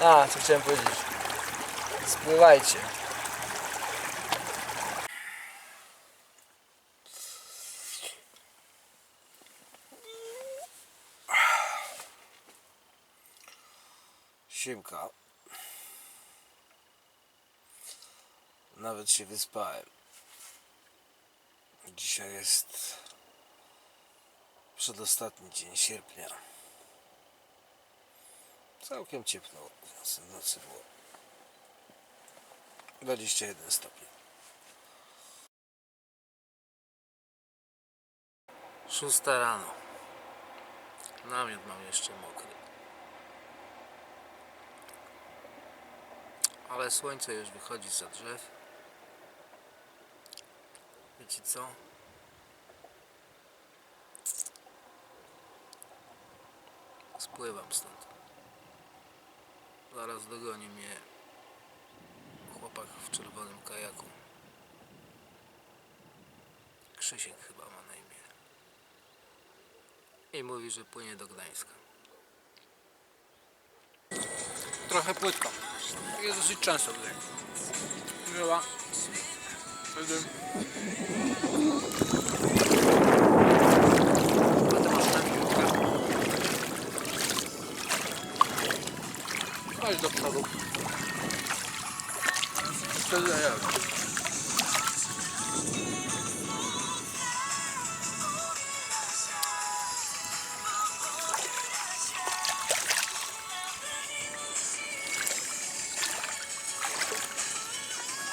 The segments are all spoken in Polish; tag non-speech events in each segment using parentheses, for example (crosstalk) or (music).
A, co chciałem powiedzieć. Spływajcie. Siemka. Nawet się wyspałem. Dzisiaj jest przedostatni dzień sierpnia. Całkiem ciepło w nocy było. 21 stopni. Szósta rano. Namiot mam jeszcze mokry. Ale słońce już wychodzi za drzew. Wiecie co? Spływam stąd. Zaraz dogoni mnie chłopak w czerwonym kajaku. Krzysiek chyba ma na imię. I mówi, że płynie do Gdańska. Trochę płytko. Jest dosyć często tutaj. Była. Wtedy. Wtedy ja.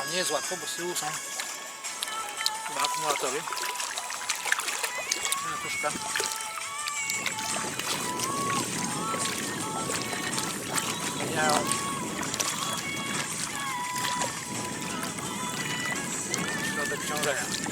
A nie jest łatwo, bo z tyłu są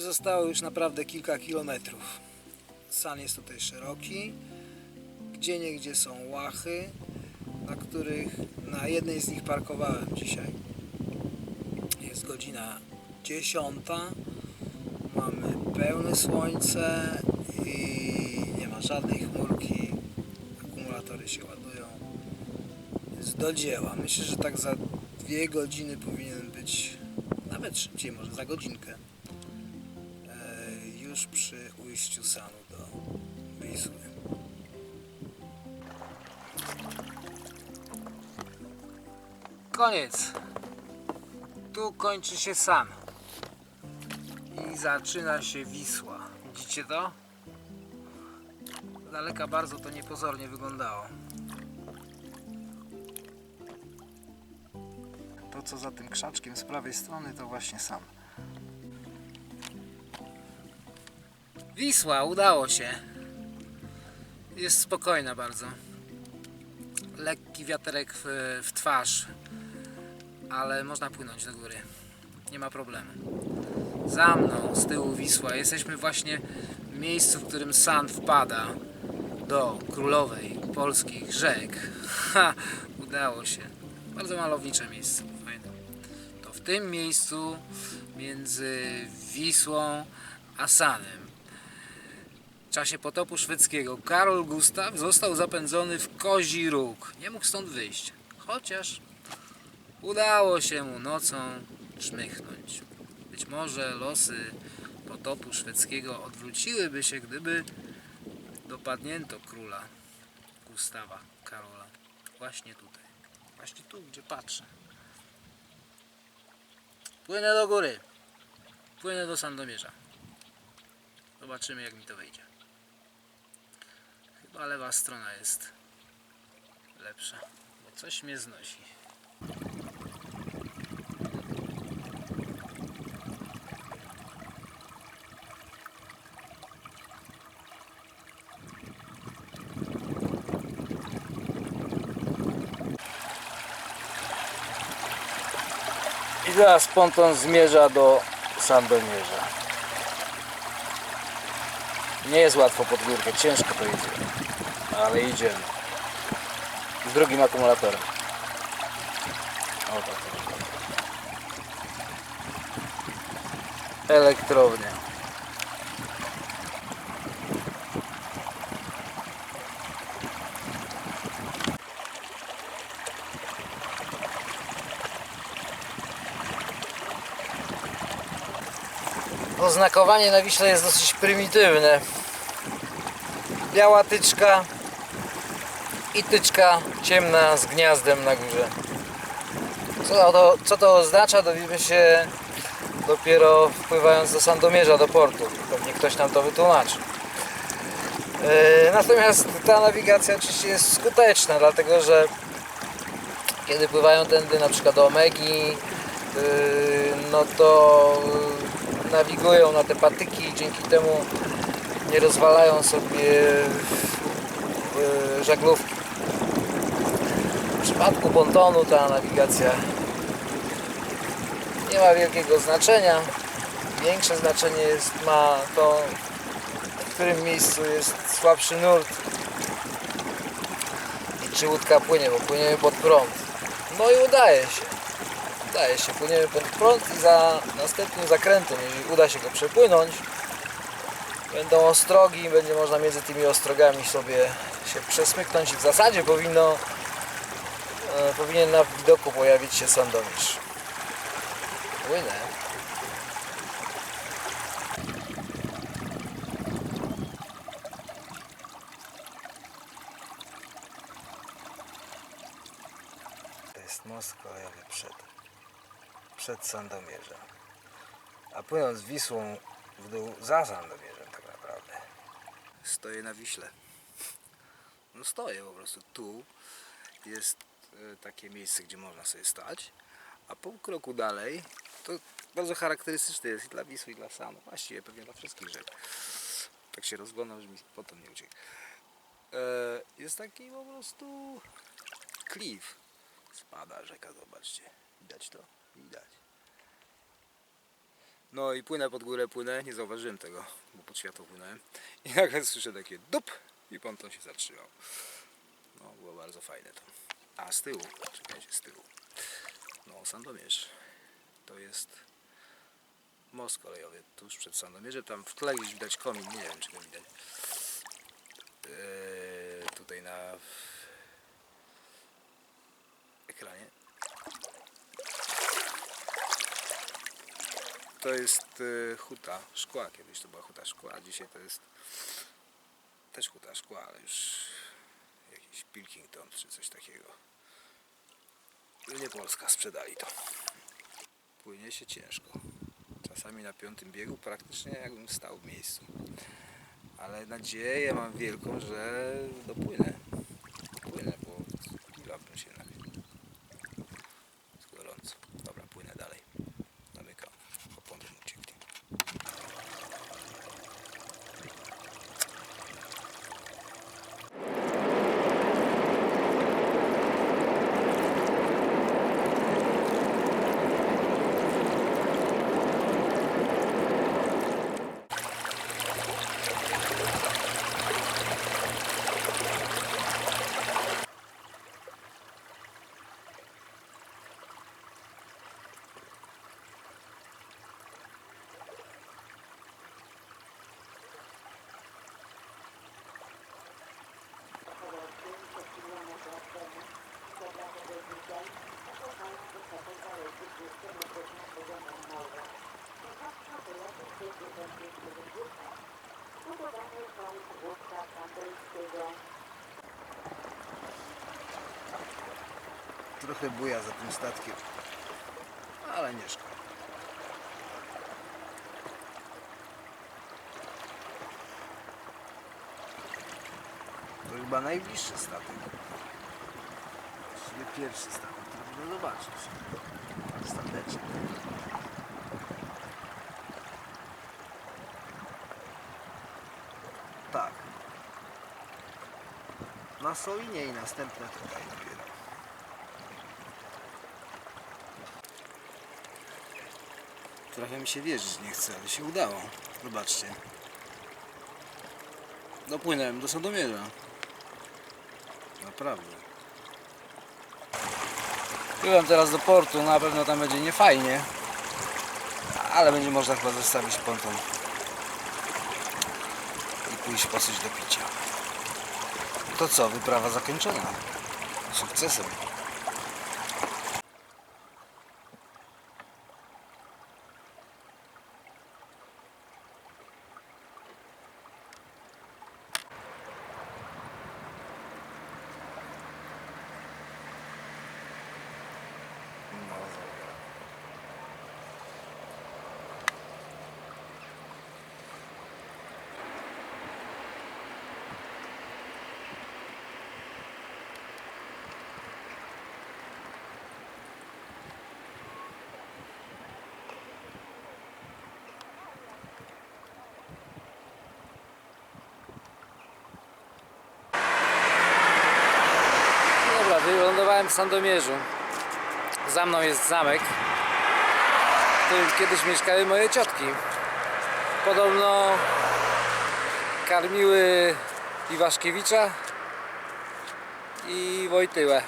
zostało już naprawdę kilka kilometrów. San jest tutaj szeroki. Gdzie niegdzie są łachy, na których na jednej z nich parkowałem dzisiaj. Jest godzina 10. Mamy pełne słońce i nie ma żadnej chmurki. Akumulatory się ładują. Jest do dzieła. Myślę, że tak za dwie godziny powinien być, nawet szybciej, może za godzinkę, już przy ujściu Sanu do Wisły. Koniec. Tu kończy się San. I zaczyna się Wisła. Widzicie to? Z daleka bardzo to niepozornie wyglądało. To co za tym krzaczkiem z prawej strony to właśnie San. Wisła, udało się. Jest spokojna bardzo. Lekki wiaterek w, w twarz, ale można płynąć do góry. Nie ma problemu. Za mną, z tyłu Wisła. Jesteśmy właśnie w miejscu, w którym San wpada do królowej polskich rzek. (laughs) Ha, udało się. Bardzo malownicze miejsce. Fajne. To w tym miejscu między Wisłą a Sanem czasie potopu szwedzkiego Karol Gustaw został zapędzony w kozi róg. Nie mógł stąd wyjść. Chociaż udało się mu nocą czmychnąć. Być może losy potopu szwedzkiego odwróciłyby się, gdyby dopadnięto króla Gustawa Karola. Właśnie tutaj. Właśnie tu, gdzie patrzę. Płynę do góry. Płynę do Sandomierza. Zobaczymy jak mi to wyjdzie chyba lewa strona jest lepsza, bo coś mnie znosi. I zaraz ponton zmierza do Sandomierza. Nie jest łatwo pod górkę, ciężko to jedzie. Ale idziemy. Z drugim akumulatorem. O tak. to wygląda. Elektrownia. Oznakowanie na Wiśle jest dosyć prymitywne. Biała tyczka i tyczka ciemna z gniazdem na górze. Co to, co to oznacza dowiemy się dopiero wpływając do Sandomierza, do portu. Pewnie ktoś nam to wytłumaczy. E, Natomiast ta nawigacja oczywiście jest skuteczna, dlatego że kiedy pływają tędy na przykład do Omegi, yy, no to nawigują na te patyki i dzięki temu nie rozwalają sobie yy, żaglówki. Przypadku pontonu ta nawigacja nie ma wielkiego znaczenia. Większe znaczenie jest, ma to, w którym miejscu jest słabszy nurt i czy łódka płynie, bo płyniemy pod prąd. No i udaje się. Udaje się, płyniemy pod prąd i za następnym zakrętem, jeżeli uda się go przepłynąć, będą ostrogi, będzie można między tymi ostrogami sobie się przesmyknąć i w zasadzie powinno powinien na widoku pojawić się Sandomierz. Płynę. To jest most kolejowy przed, przed Sandomierzem. A płynąc Wisłą w dół za Sandomierzem tak naprawdę. Stoję na Wiśle. No stoję po prostu. Tu jest e, takie miejsce, gdzie można sobie stać. A pół kroku dalej to bardzo charakterystyczne jest i dla Wisły i dla Sanu. Właściwie pewnie dla wszystkich rzek. Tak się rozglądam, że mi potem nie uciekł. E, jest taki po prostu klif. Spada rzeka, zobaczcie. Widać to? Widać. No i płynę pod górę, płynę, nie zauważyłem tego, bo pod światło płynąłem. I nagle słyszę takie dup i ponton się zatrzymał. No, było bardzo fajne to. A z tyłu, czekajcie, z tyłu. No, Sandomierz. To jest most kolejowy tuż przed Sandomierzem. Tam w tle gdzieś widać komin, nie wiem czy go widać. Eee, tutaj na ekranie. To jest e, huta szkła. Kiedyś to była huta szkła, a dzisiaj to jest też huta szkła, ale już jakiś Pilkington czy coś takiego. Nie Polska, sprzedali to. Płynie się ciężko. Czasami na piątym biegu praktycznie jakbym stał w miejscu. Ale nadzieję mam wielką, że dopłynę. Płynę, bo zbliżałbym się na Jest gorąco. Dobra, płynę dalej. Zamykam. Opony mu ucieknie. Trochę buja za tym statkiem, ale nie szkoda. To chyba najbliższy statek. Właściwie pierwszy statek, który można zobaczyć. Stateczek. Tak. Na Solinie i następne tutaj dopiero. Trochę mi się wierzyć nie chce, ale się udało. Zobaczcie. Dopłynąłem do Sandomierza. Naprawdę. Byłem teraz do portu, na pewno tam będzie niefajnie. Ale będzie można chyba zostawić ponton i pójść po coś do picia. To co, wyprawa zakończona. Sukcesem. Wylądowałem w Sandomierzu. Za mną jest zamek, w którym kiedyś mieszkały moje ciotki. Podobno karmiły Iwaszkiewicza i Wojtyłę.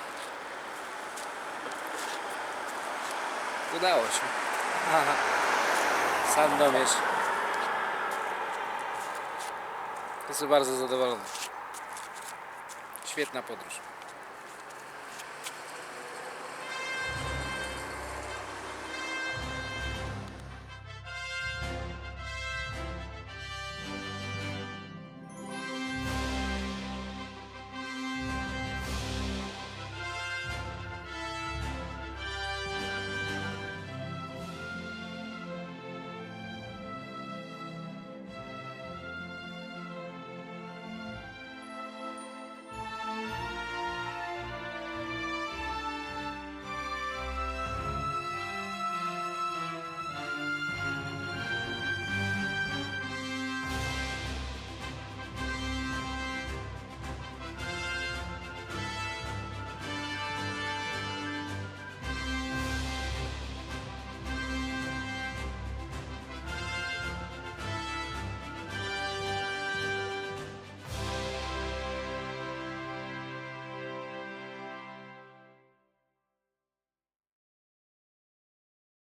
Udało się. (laughs) Sandomierz. Jestem bardzo zadowolony. Świetna podróż.